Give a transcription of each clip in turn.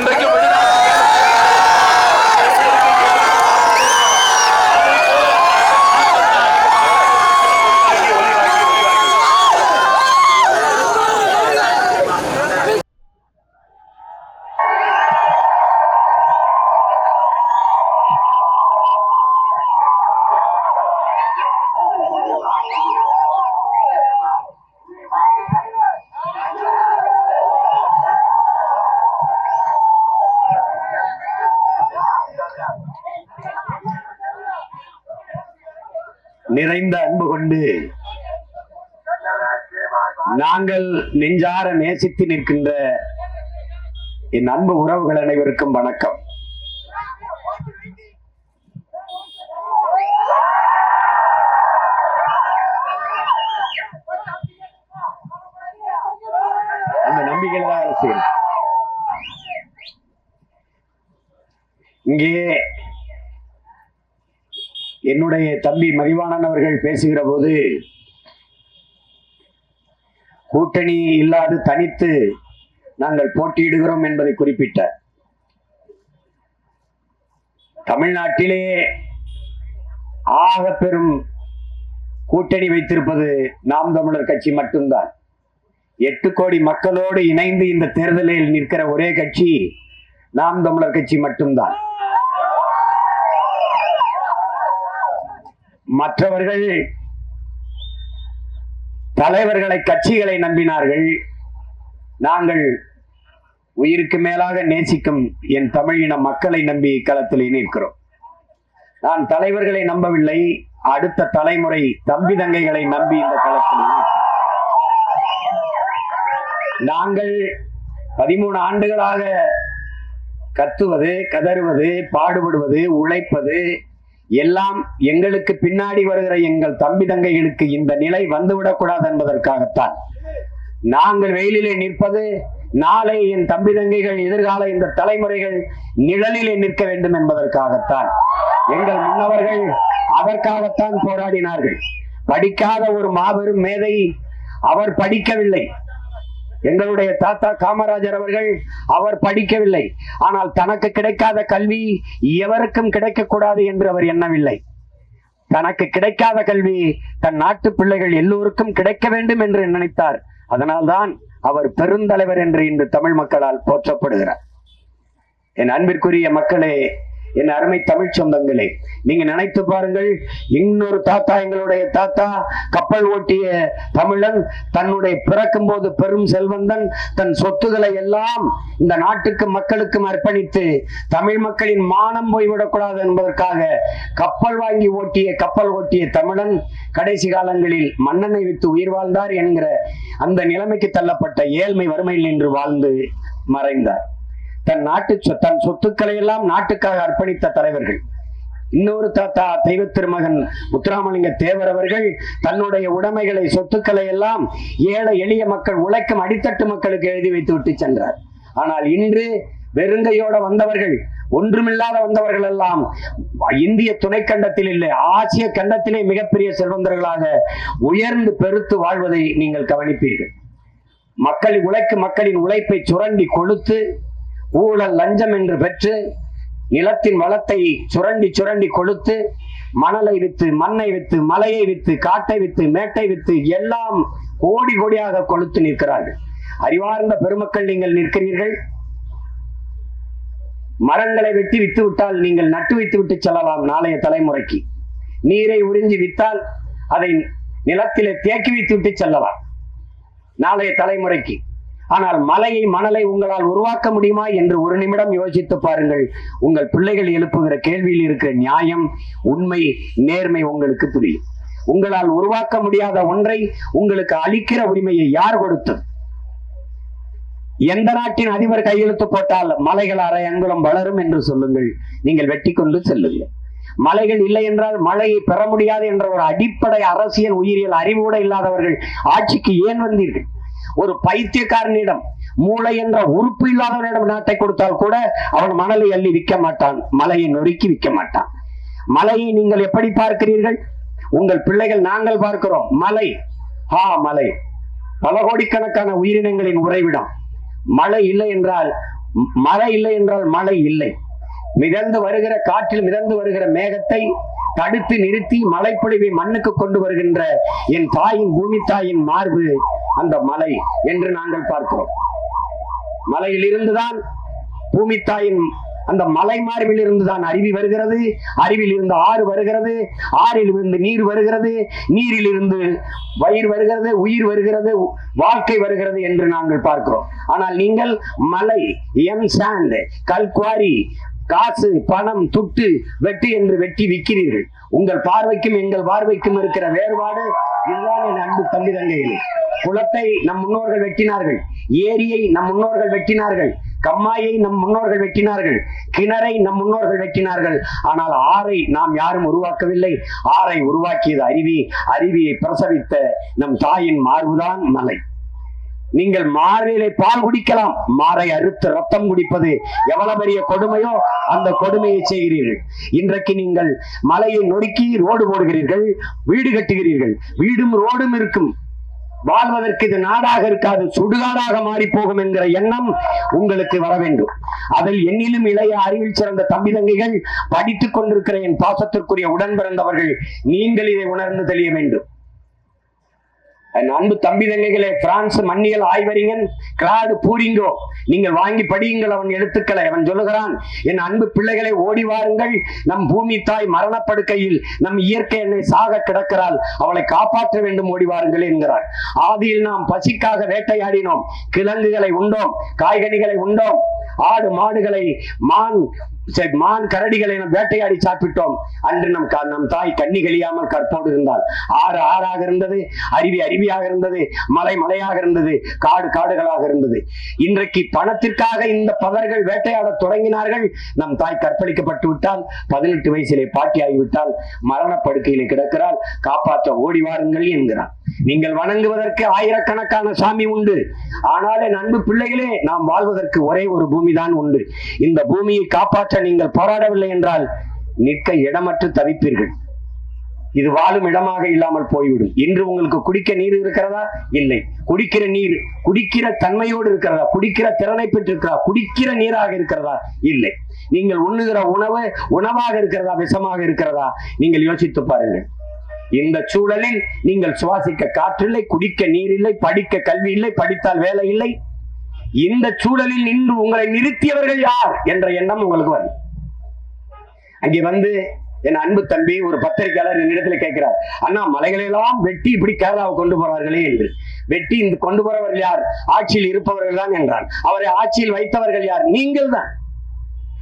இன்றைக்கு வெளிநாட்டு நிறைந்த அன்பு கொண்டு நாங்கள் நெஞ்சார நேசித்து நிற்கின்ற என் அன்பு உறவுகள் அனைவருக்கும் வணக்கம். அந்த நம்பிக்கை தான் இங்கே என்னுடைய தம்பி மதிவாணன் அவர்கள் பேசுகிற போது கூட்டணி இல்லாது தனித்து நாங்கள் போட்டியிடுகிறோம் என்பதை குறிப்பிட்டார். தமிழ்நாட்டிலே ஆக பெரும் கூட்டணி வைத்திருப்பது நாம் தமிழர் கட்சி மட்டும்தான். எட்டு கோடி மக்களோடு இணைந்து இந்த தேர்தலில் நிற்கிற ஒரே கட்சி நாம் தமிழர் கட்சி மட்டும்தான். மற்றவர்கள் தலைவர்களை கட்சிகளை நம்பினார்கள். நாங்கள் உயிருக்கு மேலாக நேசிக்கும் என் தமிழ் இன மக்களை நம்பி களத்தில் நிற்கிறோம். நான் தலைவர்களை நம்பவில்லை அடுத்த தலைமுறை தம்பி தங்கைகளை நம்பி இந்த களத்தில் நாங்கள் பதிமூணு ஆண்டுகளாக கத்துவது கதறுவது பாடுபடுவது உழைப்பது எல்லாம் எங்களுக்கு பின்னாடி வருகிற எங்கள் தம்பி தங்கைகளுக்கு இந்த நிலை வந்துவிடக்கூடாது என்பதற்காகத்தான். நாங்கள் வெயிலிலே நிற்பது நாளை என் தம்பி தங்கைகள் எதிர்கால இந்த தலைமுறைகள் நிழலிலே நிற்க வேண்டும் என்பதற்காகத்தான். எங்கள் முன்னவர்கள் அதற்காகத்தான் போராடினார்கள். படிக்காத ஒரு மாபெரும் மேதை அவர் படிக்கவில்லை. எங்களுடைய தாத்தா காமராஜர் அவர்கள் அவர் படிக்கவில்லை. ஆனால் தனக்கு கிடைக்காத கல்வி எவருக்கும் கிடைக்கக்கூடாது என்று அவர் எண்ணவில்லை. தனக்கு கிடைக்காத கல்வி தன் நாட்டு பிள்ளைகள் எல்லோருக்கும் கிடைக்க வேண்டும் என்று நினைத்தார். அதனால்தான் அவர் பெருந்தலைவர் என்று இன்று தமிழ் மக்களால் போற்றப்படுகிறார். என் அன்பிற்குரிய மக்களே என் அருமை தமிழ் சொந்தங்களே நீங்க நினைத்து பாருங்கள் இன்னொரு தாத்தா எங்களுடைய தாத்தா கப்பல் ஓட்டிய தமிழன் தன்னுடைய பிறக்கும் போது பெரும் செல்வந்தன் தன் சொத்துக்களை எல்லாம் இந்த நாட்டுக்கு மக்களுக்கும் அர்ப்பணித்து தமிழ் மக்களின் மானம் போய்விடக்கூடாது என்பதற்காக கப்பல் வாங்கி ஓட்டிய கப்பல் ஓட்டிய தமிழன் கடைசி காலங்களில் மன்னனை வித்து உயிர் வாழ்ந்தார் என்கிற அந்த நிலைமைக்கு தள்ளப்பட்ட ஏழ்மை வறுமையில் நின்று வாழ்ந்து மறைந்தார். தன் நாட்டு தன் சொத்துக்களை எல்லாம் நாட்டுக்காக அர்ப்பணித்த தலைவர்கள். இன்னொரு தாத்தா தெய்வ திருமகன் முத்துராமலிங்க தேவர் அவர்கள் தன்னுடைய உடைமைகளை சொத்துக்களை எல்லாம் ஏழை எளிய மக்கள் உழைக்கும் அடித்தட்டு மக்களுக்கு எழுதி வைத்து விட்டு சென்றார். ஆனால் இன்று வெறுங்கையோட வந்தவர்கள் ஒன்றுமில்லாத வந்தவர்கள் எல்லாம் இந்திய துணைக்கண்டத்தில் இல்லை ஆசிய கண்டத்திலே மிகப்பெரிய செல்வந்தர்களாக உயர்ந்து பெருத்து வாழ்வதை நீங்கள் கவனிப்பீர்கள். மக்கள் உழைக்கும் மக்களின் உழைப்பை சுரண்டி கொளுத்து ஊழல் லஞ்சம் என்று பெற்று நிலத்தின் வளத்தை சுரண்டி சுரண்டி கொளுத்து மணலை வித்து மண்ணை வித்து மலையை வித்து காட்டை வித்து மேட்டை வித்து எல்லாம் கோடி கோடியாக கொளுத்து நிற்கிறார்கள். அறிவார்ந்த பெருமக்கள் நீங்கள் நிற்கிறீர்கள். மரங்களை வெட்டி வித்து விட்டால் நீங்கள் நட்டு வைத்து விட்டு செல்லலாம் நாளைய தலைமுறைக்கு. நீரை உறிஞ்சி வித்தால் அதை நிலத்திலே தேக்கி வைத்து விட்டு செல்லலாம். நாளைய தலைமுறைக்கு. ஆனால் மலையை மணலை உங்களால் உருவாக்க முடியுமா என்று ஒரு நிமிடம் யோசித்து பாருங்கள். உங்கள் பிள்ளைகள் எழுப்புகிற கேள்வியில் இருக்கிற நியாயம் உண்மை நேர்மை உங்களுக்கு புரியும். உங்களால் உருவாக்க முடியாத ஒன்றை உங்களுக்கு அளிக்கிற உரிமையை யார் கொடுத்தது? எந்த நாட்டின் அதிபர் கையெழுத்து போட்டால் மலைகள் அரை அங்குலம் வளரும் என்று சொல்லுங்கள். நீங்கள் வெட்டி கொண்டு செல்லுங்கள். மலைகள் இல்லை என்றால் மழையை பெற முடியாது என்ற ஒரு அடிப்படை அரசியல் உயிரியல் அறிவு கூட இல்லாதவர்கள் ஆட்சிக்கு ஏன் வந்தீர்கள்? ஒரு பைத்தியக்காரனிடம் மூளை என்ற உறுப்பு இல்லாதவனிடம் நாட்டை கொடுத்தால் கூட அவன் மணலை அள்ளி விற்க மாட்டான் மலையை நொறுக்கி விற்க மாட்டான். மலையை நீங்கள் எப்படி பார்க்கிறீர்கள்? உங்கள் பிள்ளைகள் நாங்கள் பார்க்கிறோம் மலை. ஹா மலை. பல கோடிக்கணக்கான உயிரினங்களின் உறைவிடம். மழை இல்லை என்றால் மழை இல்லை என்றால் மழை இல்லை. மிதந்து வருகிற காற்றில் மிதந்து வருகிற மேகத்தை தடுத்து நிறுத்தி மழைப்பொழிவை மண்ணுக்கு கொண்டு வருகின்ற என் தாயின் பூமி தாயின் மார்பு அந்த மலை என்று நாங்கள் பார்க்கிறோம். மலையிலிருந்துதான் பூமித்தாயின் அந்த மலை மார்பில் இருந்துதான் அருவி வருகிறது. அருவியில் இருந்து ஆறு வருகிறது. ஆறில் இருந்து நீர் வருகிறது. நீரில் இருந்து வயிறு வருகிறது. உயிர் வருகிறது. வாழ்க்கை வருகிறது என்று நாங்கள் பார்க்கிறோம். ஆனால் நீங்கள் மலை எம் சாண்ட் கல்குவாரி காசு பணம் துட்டு வெட்டு என்று வெட்டி விற்கிறீர்கள் உங்கள் பார்வைக்கும் எங்கள் பார்வைக்கும் இருக்கிற வேறுபாடு இதுதான் என் அன்பு தம்பி தங்கைகளே. குளத்தை நம் முன்னோர்கள் வெட்டினார்கள். ஏரியை நம் முன்னோர்கள் வெட்டினார்கள். கம்மாயை நம் முன்னோர்கள் வெட்டினார்கள். கிணறை நம் முன்னோர்கள் வெட்டினார்கள். ஆனால் ஆறை நாம் யாரும் உருவாக்கவில்லை. ஆறை உருவாக்கியது அருவி. அருவியை பிரசவித்த நம் தாயின் மார்புதான் மலை. நீங்கள் மாறிலே பால் குடிக்கலாம். மாறை அறுத்து ரத்தம் குடிப்பது எவ்வளவு பெரிய கொடுமையோ அந்த கொடுமையை செய்கிறீர்கள். இன்றைக்கு நீங்கள் மலையை நொறுக்கி ரோடு போடுகிறீர்கள் வீடு கட்டுகிறீர்கள். வீடும் ரோடும் இருக்கும். வாழ்வதற்கு இது நாடாக இருக்காது சுடுகாடாக மாறி போகும் என்கிற எண்ணம் உங்களுக்கு வர வேண்டும். அதில் என்னிலும் இளைய அறிவில் சிறந்த தம்பி தங்கைகள் படித்துக் கொண்டிருக்கிற என் பாசத்திற்குரிய உடன் பிறந்தவர்கள் நீங்கள் இதை உணர்ந்து தெளிய வேண்டும். அன்பு தம்பி தங்கைகளே பிரான்ஸ் மண்ணியல் ஆய்வறிஞன் கிளாடு பூரிங்கோ. நீங்கள் வாங்கி படியுங்கள் அவன் எழுத்துக்களை. அவன் சொல்லுகிறான் என் அன்பு பிள்ளைகளை ஓடி வாருங்கள். நம் பூமி தாய் மரணப்படுக்கையில் நம் இயற்கை என்னை சாக கிடக்கிறாள். அவளை காப்பாற்ற வேண்டும் ஓடி வாருங்கள் என்கிறார். ஆதியில் நாம் பசிக்காக வேட்டையாடினோம். கிழங்குகளை உண்டோம் காய்கனிகளை உண்டோம். ஆடு மாடுகளை மான் மான் கரடிகளை நாம் வேட்டையாடி சாப்பிட்டோம். அன்று நம் நம் தாய் கண்ணி கழியாமல் கற்போடு இருந்தால் ஆறு ஆறாக இருந்தது அருவி அருவியாக இருந்தது மலை மலையாக இருந்தது காடு காடுகளாக இருந்தது. இன்றைக்கு பணத்திற்காக இந்த பதர்கள் வேட்டையாட தொடங்கினார்கள். நம் தாய் கற்பழிக்கப்பட்டு விட்டால் பதினெட்டு வயசிலே பாட்டி ஆகிவிட்டால் மரணப்படுக்கையிலே கிடக்கிறாள். காப்பாற்ற ஓடி வாருங்கள் என்கிறார். நீங்கள் வணங்குவதற்கு ஆயிரக்கணக்கான சாமி உண்டு. ஆனாலே நண்பு பிள்ளைகளே நாம் வாழ்வதற்கு ஒரே ஒரு பூமி தான் உண்டு. இந்த பூமியை காப்பாற்ற நீங்கள் போராடவில்லை என்றால் நிற்க இடமற்று தவிப்பீர்கள். இது வாழும் இடமாக இல்லாமல் போய்விடும். இன்று உங்களுக்கு குடிக்க நீர் இருக்கிறதா? இல்லை. குடிக்கிற நீர் குடிக்கிற தன்மையோடு இருக்கிறதா? குடிக்கிற திறனை பெற்றிருக்கிறதா? குடிக்கிற நீராக இருக்கிறதா? இல்லை. நீங்கள் உண்ணுகிற உணவு உணவாக இருக்கிறதா? விஷமாக இருக்கிறதா? நீங்கள் யோசித்து பாருங்கள். இந்த சூழலில் நீங்கள் சுவாசிக்க காற்றில்லை குடிக்க நீர் இல்லை படிக்க கல்வி இல்லை படித்தால் வேலை இல்லை. இந்த சூழலில் நின்று உங்களை நிறுத்தியவர்கள் யார் என்ற எண்ணம் உங்களுக்கு வரும். அங்கே வந்து என் அன்பு தம்பி ஒரு பத்திரிகையாளர் என்னிடத்துல கேட்கிறார் அண்ணா மலைகளெல்லாம் வெட்டி இப்படி கேரளாவை கொண்டு போறார்களே என்று. வெட்டி இந்த கொண்டு போறவர்கள் யார்? ஆட்சியில் இருப்பவர்கள் தான் என்றான். அவரை ஆட்சியில் வைத்தவர்கள் யார்? நீங்கள் தான்.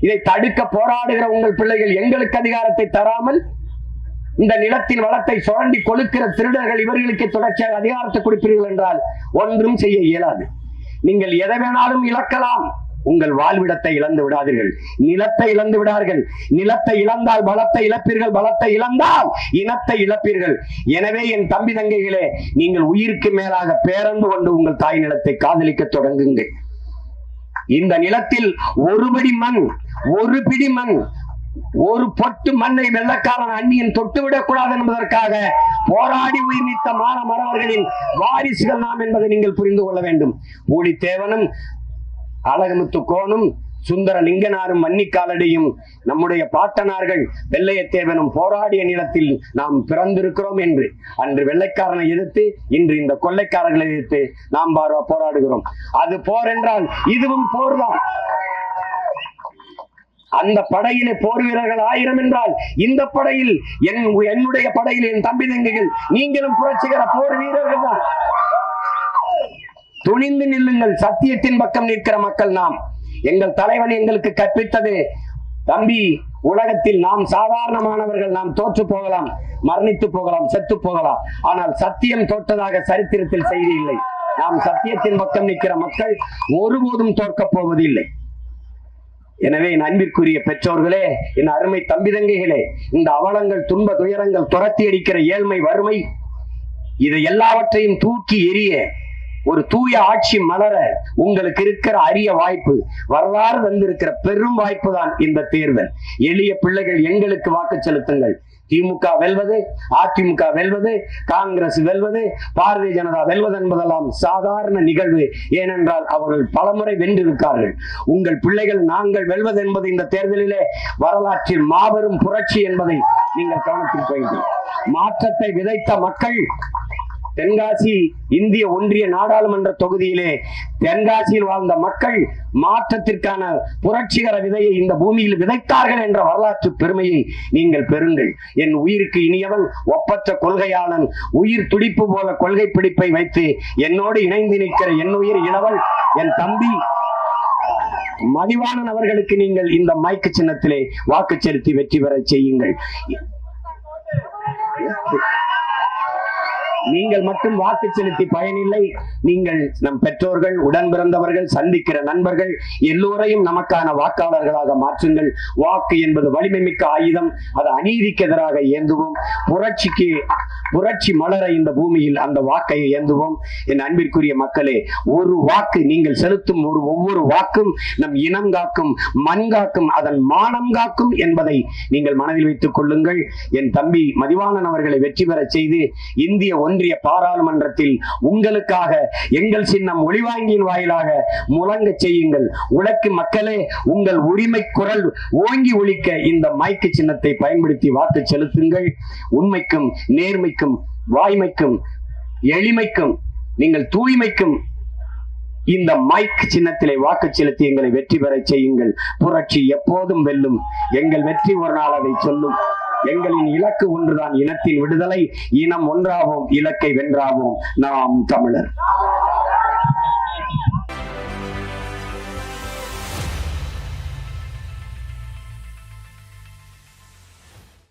இதை தடுக்க போராடுகிற உங்கள் பிள்ளைகள் எங்களுக்கு அதிகாரத்தை தராமல் இந்த நிலத்தின் வளத்தை சுரண்டி கொழுக்கிற திருடர்கள் இவர்களுக்கு தொடர்ச்சியாக அதிகாரத்தை கொடுப்பீர்கள் என்றால் ஒன்றும் செய்ய இயலாது. நீங்கள் எதை வேணாலும் இழக்கலாம். உங்கள் வாழ்விடத்தை இழந்து விடாதீர்கள். நிலத்தை இழந்து விடார்கள். நிலத்தை இழந்தால் பலத்தை இழப்பீர்கள். பலத்தை இழந்தால் இனத்தை இழப்பீர்கள். எனவே என் தம்பி தங்கைகளே நீங்கள் உயிருக்கு மேலாக பேரன்பு கொண்டு உங்கள் தாய் நிலத்தை காதலிக்க தொடங்குங்கள். இந்த நிலத்தில் ஒரு படி மண் ஒரு பிடி மண் ஒரு பொட்டு மண்ணை வெள்ளக்காரன் அந்நியன் தொட்டுவிடக் கூடாது என்பதற்காக போராடி உயிர் நீத்த மான மறவர்களின் வாரிசுகள் நாம் என்பதை நீங்கள் புரிந்து கொள்ள வேண்டும். ஊழித்தேவனும் அழகமுத்து கோனும் சுந்தர லிங்கனாரும் மன்னிக்காலடியும் நம்முடைய பாட்டனார்கள் வெள்ளையத்தேவனும் போராடிய நிலத்தில் நாம் பிறந்திருக்கிறோம் என்று. அன்று வெள்ளைக்காரனை எதிர்த்து இன்று இந்த கொள்ளைக்காரர்களை எதிர்த்து நாம் பாரா- போராடுகிறோம். அது போர் என்றால் இதுவும் போர்தான் அந்த படையிலே போர் வீரர்கள் ஆயிரம் என்றால் இந்த படையில் என் என்னுடைய படையில் என் தம்பி தங்கைகள் நீங்களும் புரட்சிகர போர் வீரர்கள் தான். துணிந்து நில்லுங்கள் சத்தியத்தின் பக்கம் நிற்கிற மக்கள் நாம். எங்கள் தலைவன் எங்களுக்கு கற்பித்தது தம்பி உலகத்தில் நாம் சாதாரணமானவர்கள் நாம் தோற்று போகலாம் மரணித்து போகலாம் செத்து போகலாம். ஆனால் சத்தியம் தோற்றதாக சரித்திரத்தில் செய்தி இல்லை. நாம் சத்தியத்தின் பக்கம் நிற்கிற மக்கள் ஒருபோதும் தோற்கப் போவதில்லை. எனவே என் அன்பிற்குரிய பெற்றோர்களே என் அருமை தம்பிதங்கைகளே இந்த அவலங்கள் துன்ப துயரங்கள் துரத்தி அடிக்கிற ஏழ்மை வறுமை இது எல்லாவற்றையும் தூக்கி எறிய ஒரு தூய ஆட்சி மலர உங்களுக்கு இருக்கிற அரிய வாய்ப்பு வரலாறு வந்திருக்கிற பெரும் வாய்ப்பு தான் இந்த தேர்தல். எளிய பிள்ளைகள் எங்களுக்கு வாக்கு செலுத்துங்கள். திமுக வெல்வது அதிமுக வெல்வது காங்கிரஸ் வெல்வது பாரதிய ஜனதா வெல்வது என்பதெல்லாம் சாதாரண நிகழ்வு. ஏனென்றால் அவர்கள் பலமுறை வென்றிருக்கார்கள். உங்கள் பிள்ளைகள் நாங்கள் வெல்வது என்பது இந்த தேர்தலிலே வரலாற்றில் மாபெரும் புரட்சி என்பதை நீங்கள் கவனத்தில் கொள்ளுங்கள். மாற்றத்தை விதைத்த மக்கள் தென்காசி இந்திய ஒன்றிய நாடாளுமன்ற தொகுதியிலே தென்காசியில் வாழ்ந்த மக்கள் மாற்றத்திற்கான புரட்சிகர விதையை இந்த பூமியில் விதைத்தார்கள் என்ற வரலாற்று பெருமையை நீங்கள் பெறுங்கள். என் உயிருக்கு இனியவன் ஒப்பற்ற கொள்கையாளன் உயிர் துடிப்பு போல கொள்கை பிடிப்பை வைத்து என்னோடு இணைந்து நிற்கிற என் உயிர் இளவல் என் தம்பி மதிவான அவர்களுக்கு நீங்கள் இந்த மைக்கு சின்னத்திலே வாக்கு செலுத்தி வெற்றி பெற செய்யுங்கள். நீங்கள் மட்டும் வாக்கு செலுத்தி பயனில்லை. நீங்கள் நம் பெற்றோர்கள் உடன் பிறந்தவர்கள் சந்திக்கிற நண்பர்கள் எல்லோரையும் நமக்கான வாக்காளர்களாக மாற்றுங்கள். வாக்கு என்பது வலிமை மிக்க ஆயுதம். அது அநீதிக்கு எதிராக ஏந்துவோம். புரட்சிக்கு புரட்சி மலர இந்த பூமியில் அந்த வாக்கை ஏந்துவோம். என் அன்பிற்குரிய மக்களே ஒரு வாக்கு நீங்கள் செலுத்தும் ஒரு ஒவ்வொரு வாக்கும் நம் இனம் காக்கும் மண் காக்கும் அதன் மானம் காக்கும் என்பதை நீங்கள் மனதில் வைத்துக் கொள்ளுங்கள். என் தம்பி மதிவாணன் அவர்களை வெற்றி பெறச் செய்து இந்திய ஒன்றிய பாராளுமன்றத்தில் உங்களுக்காக எங்கள் சின்னம் ஒளிவாங்கியின் வாயிலாக முழங்க செய்யுங்கள். உலக்கு மக்களே உங்கள் உரிமை குரல் ஓங்கி ஒழிக்க இந்த மைக்கு சின்னத்தை பயன்படுத்தி வாக்கு செலுத்துங்கள். உண்மைக்கும் நேர்மைக்கும் வாய்மைக்கும் எளிமைக்கும் நீங்கள் தூய்மைக்கும் இந்த மைக் சின்னத்திலே வாக்கு செலுத்தி எங்களை வெற்றி பெற செய்யுங்கள். புரட்சி எப்போதும் வெல்லும். எங்கள் வெற்றி ஒரு நாள் அதை சொல்லும். எங்களின் இலக்கு ஒன்றுதான் இனத்தின் விடுதலை இனம் ஒன்றாவோம் இலக்கை வென்றாவோம் நாம் தமிழர்.